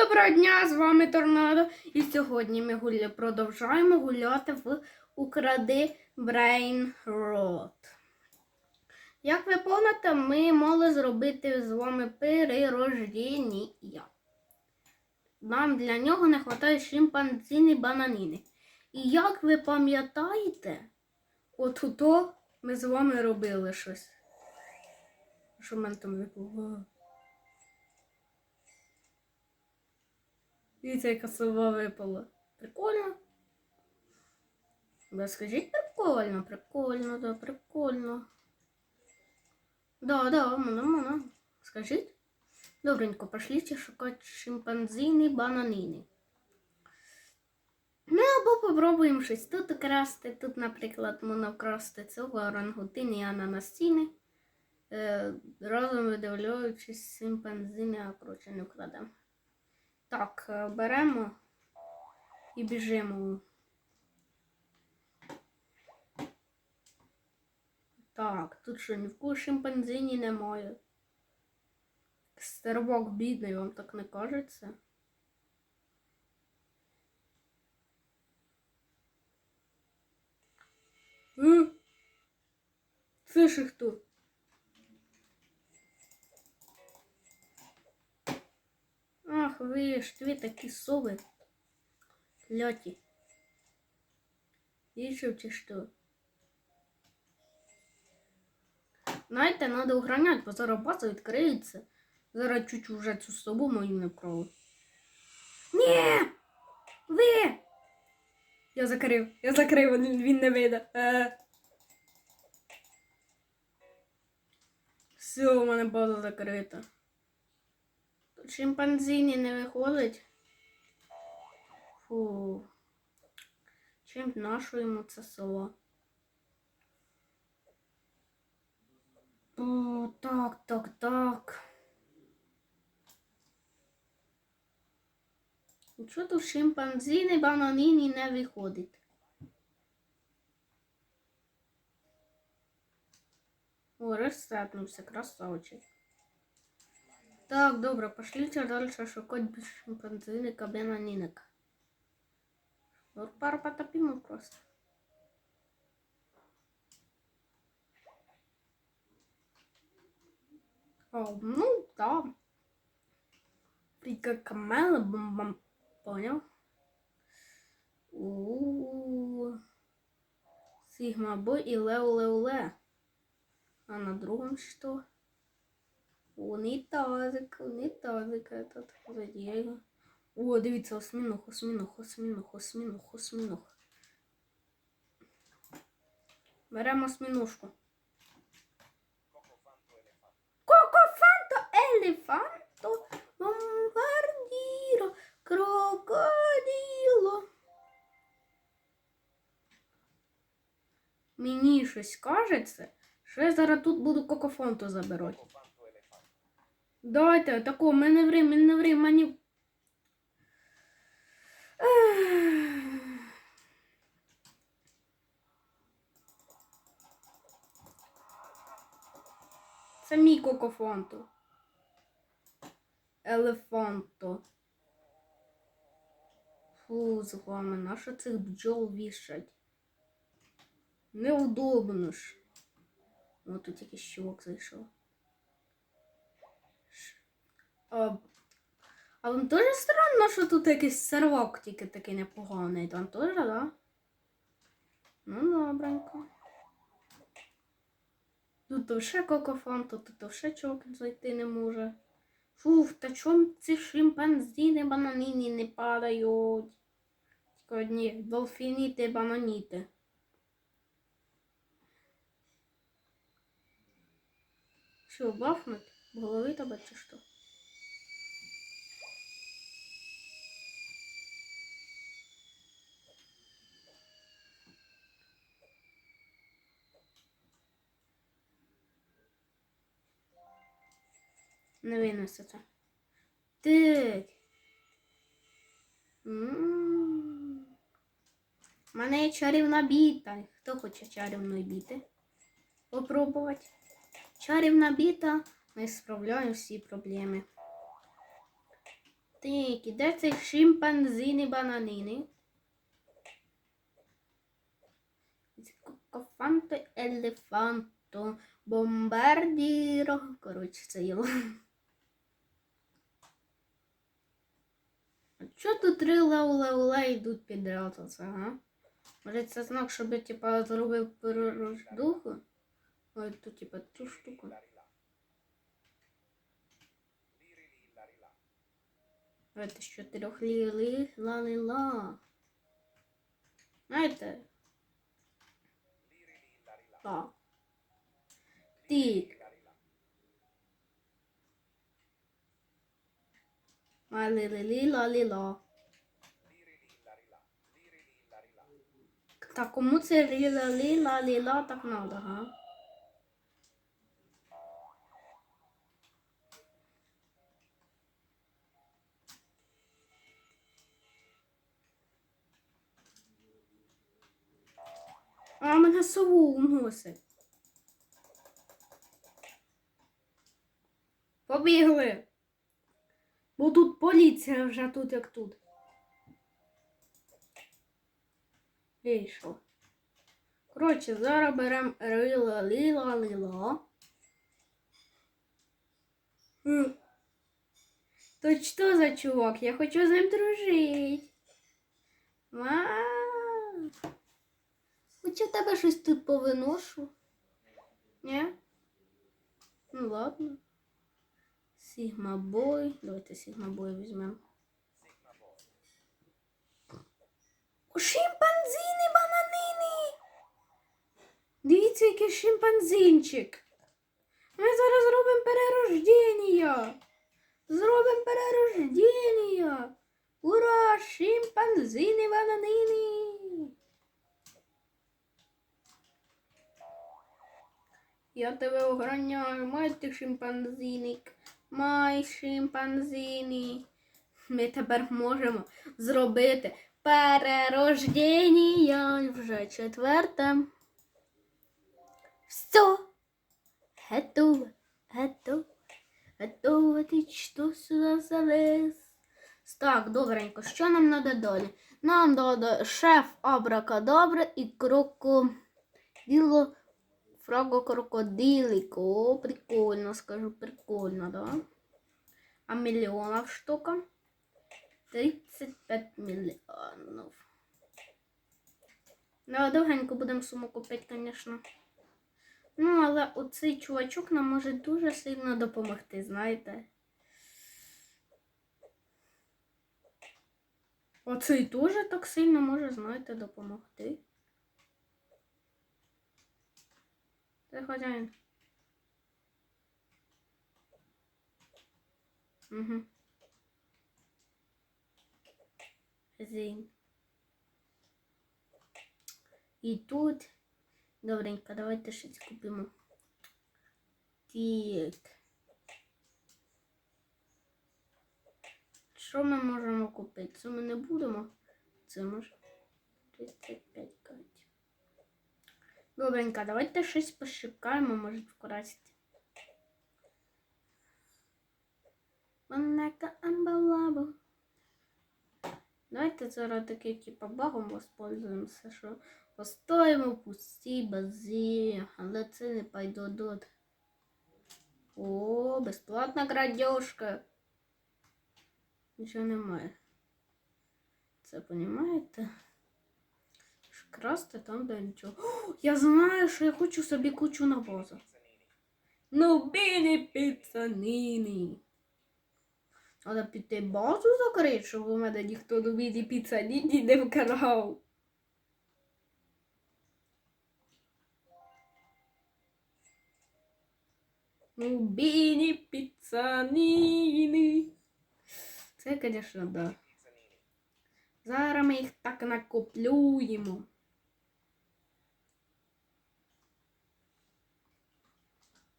доброго дня! З вами Торнадо. І сьогодні ми гуля... продовжуємо гуляти в Укради Brain Road. Як ви пам'ятаєте, ми мали зробити з вами перерождення. Нам для нього не вистачає шимпанзини бананіни. І як ви пам'ятаєте, от ми з вами робили щось. Що мене там випало? Дивіться, яка сова випала. Прикольно. Да, скажіть прикольно, прикольно, да, прикольно. Да, да, мона, мона. Скажіть. Добренько, пошліть шукати шимпанзини, бананини. Ну, або попробуємо щось тут красти. Тут, наприклад, можна вкрасти цього орангутини і ананасіни. Е, разом видивляючись шимпанзини, а коротше не вкладемо. Так, е, беремо і біжимо. Так, тут що ні в кого шимпанзині немає. Стервок бідний, вам так не кажеться? Це ж хто? Ах, ви ж ви такі сови. Ляті. Вижу, чи що? Знаєте, треба охраняти, бо зараз база відкриється. Зараз чуть вже цю сову мою не вкрали. Ні! Ви! Я закрив, я закрив, він не вийде. Е. Все, у мене база закрита. Шимпанзині не виходить. Фу. Чим нашу йому це село? О, так, так, так. Чого тут шимпанзіни бананіні не виходить? О, розстрапнувся, красавчик. Так, добре, пошлите далі шукати більш шимпанзиника бананіника. Ну, пару потопимо просто. О, ну, да. Прика камела, бам-бам. Понял? у Сигма Бой и Лео Лео Ле. А на другом что? Унитазик, унитазик этот. Задіяю. О, дивіться, осьміног, осьміног, осьміног, осьміног, осьміног. Беремо осьміножку. Кокофанто елефанто бомбардіро крокодило. Мені щось кажеться, що я зараз тут буду кокофонту забирати. Дайте, тако, мене ври, мене ври, мені. Ех. Це мій кокофонту. Елефанто. Фу, з вами, цих бджол вішать? Неудобно ж. О, тут якийсь чувак зайшов. Ш- А, вам теж странно, що тут якийсь сервак тільки такий непоганий. Вам теж, так? Да? Ну, добренько. Тут то ще кокофан, то тут то ще чувак зайти не може. Фух, та чом ці шимпанзіни бананіні не падають? Тільки одні долфініти бананіти. Що, бахнуть? В голові тебе чи що? Не винесете. Так. У мене є чарівна біта. Хто хоче чарівної біти? Попробувати. Чарівна біта. Ми справляємо всі проблеми. Так, і де цей шимпанзини бананини? Кофанто елефанто бомбардіро. Коротше, це його. А тут три лаула йдуть підряд оце, га? Може це знак, щоб я типа зробив перерож духу? Ой, тут типа цю штуку. Давайте з чотирьох ліли ла ла Знаєте? Так. Тик. Ла-ли-ли-ли-ла-ли-ла. Так, кому це лі-ла-ли-ла-ли-ла так надо, га? А мене сову уносить. Побігли. Бо тут поліція вже тут як тут. Що? Коротше, зараз беремо рила ліла. М. То що за чувак? Я хочу з ним дружити. Вау. Хоча в тебе щось тут повиношу. Ні? Ну ладно. Сігма бой. Давайте Сігма бой візьмемо. Шимпанзини бананини! Дивіться, який шимпанзинчик. Ми зараз зробимо перерождення. Зробимо перерождення. Ура! Шимпанзини бананини! Я тебе охороняю, май шимпанзиник, май шимпанзині. Ми тепер можемо зробити перерождення вже четверте. Все. Готово, готово, готово, ти що сюди залез. Так, добренько, що нам треба далі? Нам треба шеф Абракадабра і крокодило Фраго крокодилико. Прикольно, скажу, прикольно, да? А миллионов штука? 35 миллионов. Да, довгенько будемо суму купити, звісно. Ну, але оцей чувачок нам може дуже сильно допомогти, знаєте. Оцей теж так сильно може, знаєте, допомогти. Це хазяїн. Угу. Хазяїн. І тут. Добренько, давайте щось купимо. Так. Що ми можемо купити? Це ми не будемо. Це може 35 катів. Добренько, давайте щось пошукаємо, може вкрасти. Монака амбалабо. Давайте зараз таки типа багом воспользуємося, що постоїмо в пустій базі, але це не пайдодот. О, безплатна крадежка. Нічого немає. Це понімаєте? Красти там де нічого. О, я знаю, що я хочу собі кучу навозу. Ну, біні піцаніні. Треба піти базу закрити, щоб у мене ніхто до біні піцаніні не вкрав. Ну, біні піцаніні. Це, звісно, да. Зараз ми їх так накоплюємо.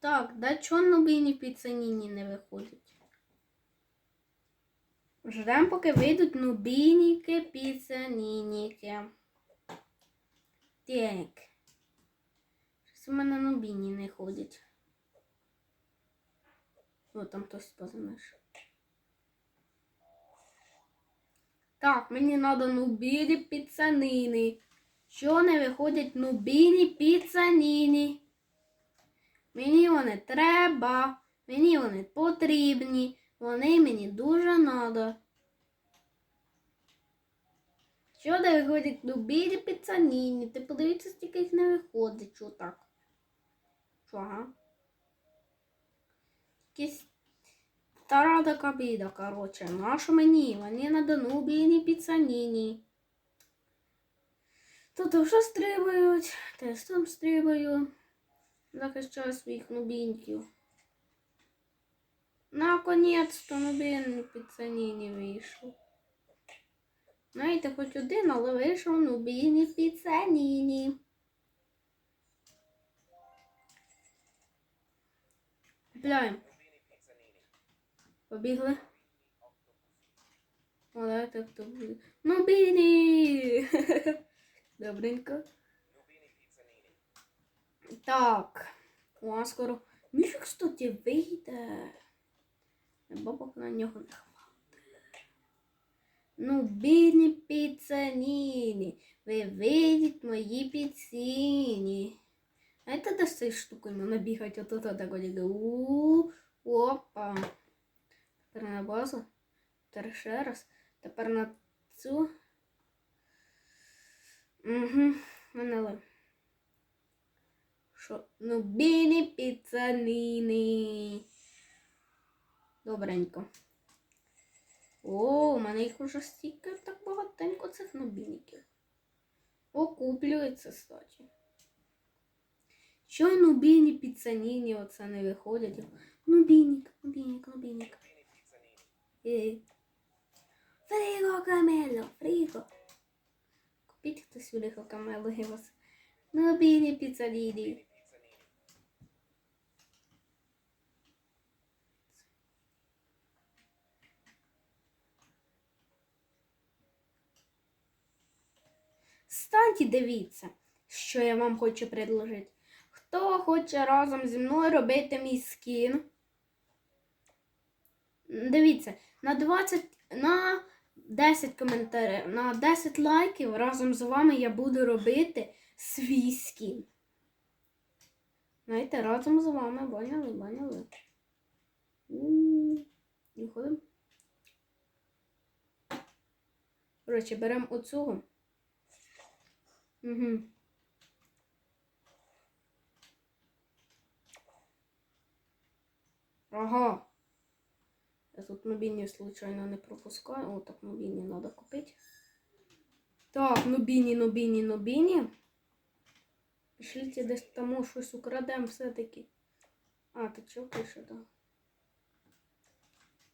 Так, да чого нубіні піцаніні не виходять? Ждемо, поки вийдуть нубініки піцанініки. Так. Щось у мене нубіні не ходять. О, там хтось познаєш. Так, мені треба нубілі піцаніни. Що не виходять нубілі піцаніни? Мені вони треба, мені вони потрібні, вони мені дуже надо. Що не виходять нубілі піцаніни? Ти подивіться, скільки їх не виходить, що так. Ага? Якісь стара така біда, коротше. Нащо мені? Мені надо нубілі піцаніни. Тут вже стрибають, теж там стрибаю. Захищаю своїх нубіньків. Наконець-то нубін піцаніні вийшов. Знаєте, хоч один, але вийшов нубіні піцаніні. Купляємо. Побігли. О, давайте хто буде. Нубіні! Добренько. Так. О, скоро. Міша, кстати, вийде. Бабок на нього не хватить. Ну, бідні піцаніні. Ви видіть мої піціні. Знаєте, де з цією штукою можна бігати отут отак от іде. У, Опа. Тепер на базу. Тепер ще раз. Тепер на цю. Угу. Мене що? Ну, білі піцаніни. Добренько. О, у мене їх уже стільки так багатенько цих нубініків. Окуплюється, статі. Що нубіні піцаніні оце не виходять? Нубінік, нубінік, нубінік. Е. Фріго камело, фріго. Купіть хтось фріго камело, я вас. Нубіні піцаніні. Станьте, дивіться, що я вам хочу предложити. Хто хоче разом зі мною робити мій скін? Дивіться, на 20, на 10 коментарів, на 10 лайків разом з вами я буду робити свій скін. Знаєте, разом з вами, поняли, поняли. Виходимо. Коротше, беремо оцього. Угу. Ага. Я тут мобільні случайно не пропускаю. О, так мобільні треба купити. Так, нобіні, нобіні, нобіні. Пішліть десь тому щось украдемо все-таки. А, ти чого пише, так?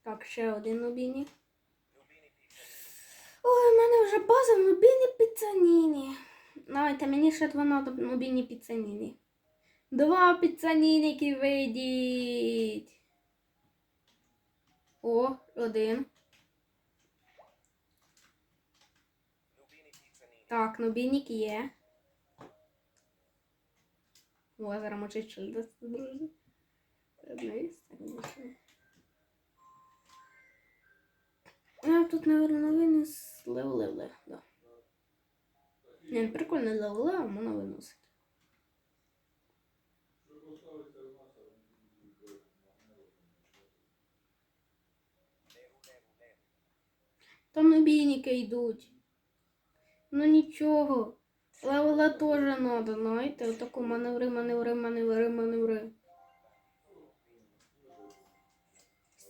Так, ще один нобіні. Ой, у мене вже база в нобіні піцаніні. Давайте мені ще два надо нобіні піцаніні. Два піцанініки вийдіть. О, один. Так, нобійник є. О, зараз так, більше. А тут, наверное, новини з да. Не, прикольно лев-лев, а можна виносити. Там набійники йдуть. Ну нічого. Левела теж надо, знаєте, отаку маневри, маневри, маневри, маневри.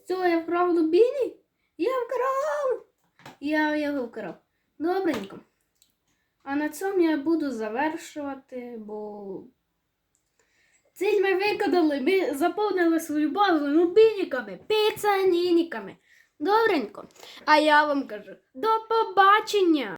Що, я вправду білі? Я вкрав! Я його вкрав. Добренько. А на цьому я буду завершувати, бо ціль ми виконали, ми заповнили свою базу нубініками, піцанініками. Добренько. А я вам кажу до побачення!